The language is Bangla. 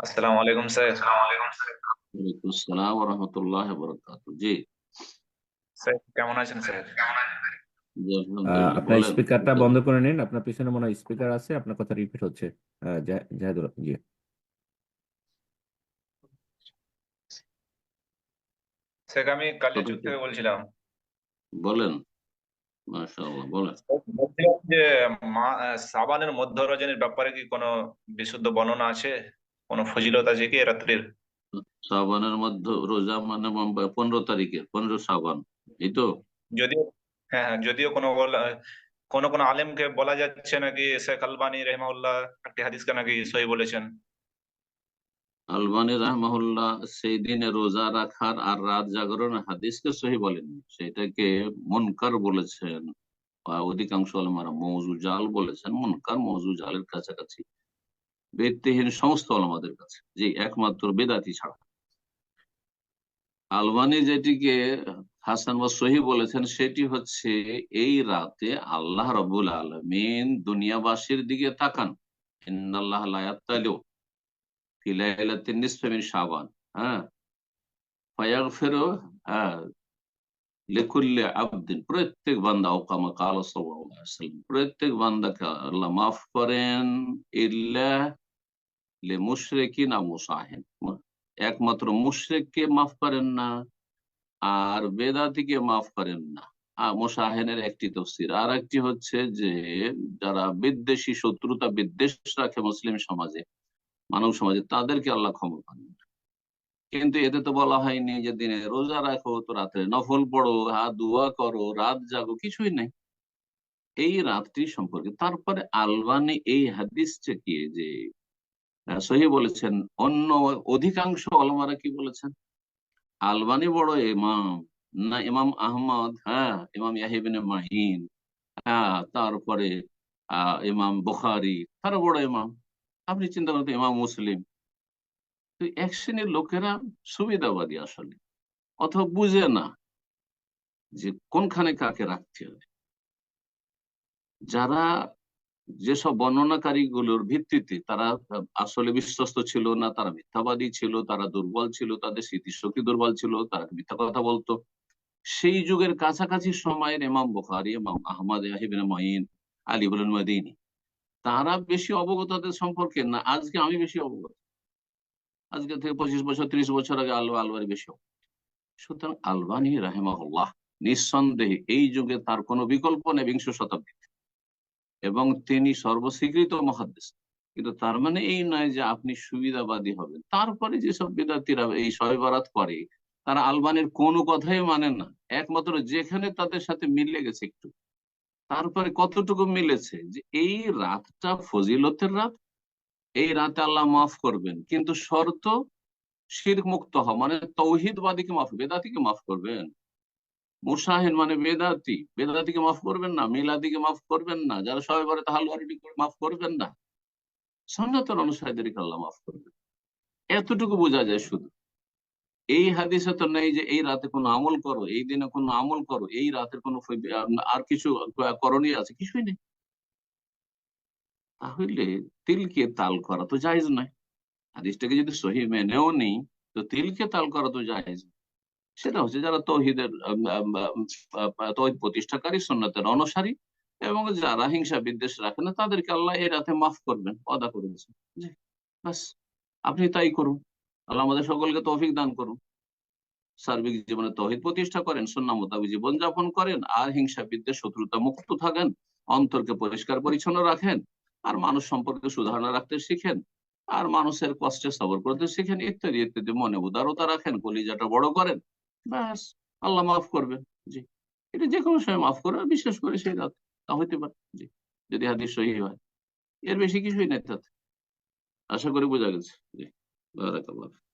আসসালামু আলাইকুম স্যার। ওয়ালাইকুম আসসালাম ওয়া রাহমাতুল্লাহি ওয়া বারাকাতুহু জি স্যার? কেমন আছেন স্যার আপনার স্পিকারটা বন্ধ করে নিন। আপনার পিছনে মনে হয় স্পিকার আছে আপনার কথা রিপিট হচ্ছে। জাহেদুল জি। স্যার আমি থেকে বলছিলাম। বলেন। মাশাআল্লাহ বলেন। বলছিলাম যে মা সাবানের মধ্য রজনীর ব্যাপারে কি কোনো বিশুদ্ধ বর্ণনা আছে? কোনো ফজিলত আছে কি রাত্রির? শ্রাবণের মধ্যে রোজা মানে পনেরো তারিখে পনেরো শ্রাবণ এই তো? যদিও হ্যাঁ হ্যাঁ যদিও কোনো কোনো কোনো আলেমকে বলা যাচ্ছে নাকি শেখ আলবানী রহমাউল্লাহ একটি হাদিসকে নাকি সহি বলেছেন? আলবানী রাহমাহুল্লাহ সেই দিনে রোজা রাখার আর রাত জাগরণ হাদিসকে সহি বলেননি। সেটাকে মুনকার বলেছেন অধিকাংশ আলমারা মৌজু জাল বলেছেন মুনকার মৌজু জালের কাছাকাছি। ভিত্তিহীন সমস্ত আলমাদের কাছে, যে একমাত্র বেদাতি ছাড়া। আলবানি যেটিকে হাসান বা সহি বলেছেন, সেটি হচ্ছে, এই রাতে আল্লাহ রবুল আলমিন দুনিয়াবাসীর দিকে তাকান। শাবান। হ্যাঁ? হ্যাঁ প্রত্যেক বান্দা ওকামা কাল প্রত্যেক বান্দাকে আল্লাহ মাফ করেন। ইল্লা লিমুশরিকিন আও মুসাহিন একমাত্র মুশরিককে মাফ করেন না, আর বেদাতিকে মাফ করেন না। মোশাহেনের একটি তফসির। আর একটি হচ্ছে যে, যারা বিদ্বেষী, শত্রুতা বিদ্বেষ রাখে মুসলিম সমাজে, মানব সমাজে, তাদেরকে আল্লাহ ক্ষমা করেন। কিন্তু এতে তো বলা হয়নি যে দিনে রোজা রাখো, তো রাতে নফল পড়ো হাত দোয়া করো, রাত জাগো, কিছুই নাই। এই রাতটি সম্পর্কে। তারপরে আলবানি এই হাদিসটাকে যে সহি বলেছেন। অন্য অধিকাংশ অলমারা কি বলেছেন? আলবানি বড় ইমাম, না ইমাম আহমদ হ্যাঁ ইমাম ইয়াহিবিন মাহিন হ্যাঁ তারপরে ইমাম বুখারি, তারা বড় ইমাম। আপনি চিন্তা করতে ইমাম মুসলিম। তো এক শ্রেণির লোকেরা সুবিধাবাদী আসলে। অথবা বুঝে না যে কোনখানে কাকে রাখতে হবে। যারা যেসব বর্ণনাকারী গুলোর ভিত্তিতে তারা আসলে বিশ্বস্ত ছিল না, তারা মিথ্যাবাদী ছিল, তারা দুর্বল ছিল, তাদের স্মৃতিশক্তি দুর্বল ছিল, তারা মিথ্যা কথা বলতো। সেই যুগের কাছাকাছি সময়ের ইমাম বুখারি, ইমাম আহমদ আহিবিন মাইন আলী বলেন মদিনী, তারা বেশি অবগত সম্পর্কে না। আজকে আমি বেশি অবগত। আজকে থেকে পঁচিশ বছর, ত্রিশ বছর আগে আলবা আলবারি বেশি অবগত। সুতরাং আলবানি রাহেমাহুল্লাহ, নিঃসন্দেহে এই যুগে তার কোনো বিকল্প নেই বিংশ শতাব্দীতে। এবং তিনি সর্বস্বীকৃত মহাদেশ কিন্তু তার মানে এই নয় যে আপনি সুবিধাবাদী হবেন। তারপরে যেসব বিদ্যার্থীরা এই শবে বরাত করে তারা আলবানের কোনো কথাই মানে না। একমাত্র যেখানে তাদের সাথে মিলে গেছে একটু। তারপরে কতটুকু মিলেছে? যে এই রাতটা ফজিলতের রাত, এই রাতে আল্লাহ মাফ করবেন। কিন্তু শর্ত শির মুক্ত হওয়া মানে তৌহিদবাদীকে মাফ, বেদাতিকে মাফ করবেন। মুসাহিন মানে বেদাতি বেদাতিকে মাফ করবেন না, মিলাদিকে মাফ করবেন না, যারা সবাই বলে হালুয়ারিটি করে মাফ করবেন না। সন্ন্যতের অনুসারীদেরকে আল্লাহ মাফ করবেন। এতটুকু বোঝা যায় শুধু। এই হাদিসে তো নেই যে এই রাতে কোনো আমল করো, এই দিনে কোনো আমল করো, এই রাতের কোনো আর কিছু করণীয় আছে? কিছুই নেই। তাহলে তিলকে তাল করা তো জায়েজ নয়। হাদিসটাকে যদি সহি মেনেও নেই, তো তিলকে তাল করা তো জায়েজ নয়। সেটা হচ্ছে যারা তৌহিদের তৌহিদ প্রতিষ্ঠাকারী, সুন্নতের অনুসারী এবং যারা হিংসা বিদ্বেষ রাখে না, তাদেরকে আল্লাহ এই রাতে মাফ করবেন অদা করে দিয়েছেন আপনি তাই করুন। আল্লাহ আমাদের সকলকে তৌফিক দান করুন। সার্বিক জীবনে তৌহিদ প্রতিষ্ঠা করেন সুন্না মোতাবিক জীবনযাপন করেন, আর হিংসা, বিদ্বেষ, শত্রুতা মুক্ত থাকেন, অন্তরকে পরিষ্কার, পরিচ্ছন্ন রাখেন, আর মানুষ সম্পর্কে সুধারণা রাখতে শিখেন, আর মানুষের কষ্টে সবর করতে শিখেন, ইত্যাদি ইত্যাদি। মনে উদারতা রাখেন, কলিজাটা বড় করেন ব্যাস আল্লাহ মাফ করবেন, জি। এটা যে কোনো সময় মাফ করবে বিশ্বাস করে সেই রাত, তা হইতে পারে, জি, যদি হাদিস সহি হয়। এর বেশি কিছুই নাই তাতে। আশা করি বোঝা গেছে, জি। বারাকাল্লাহ।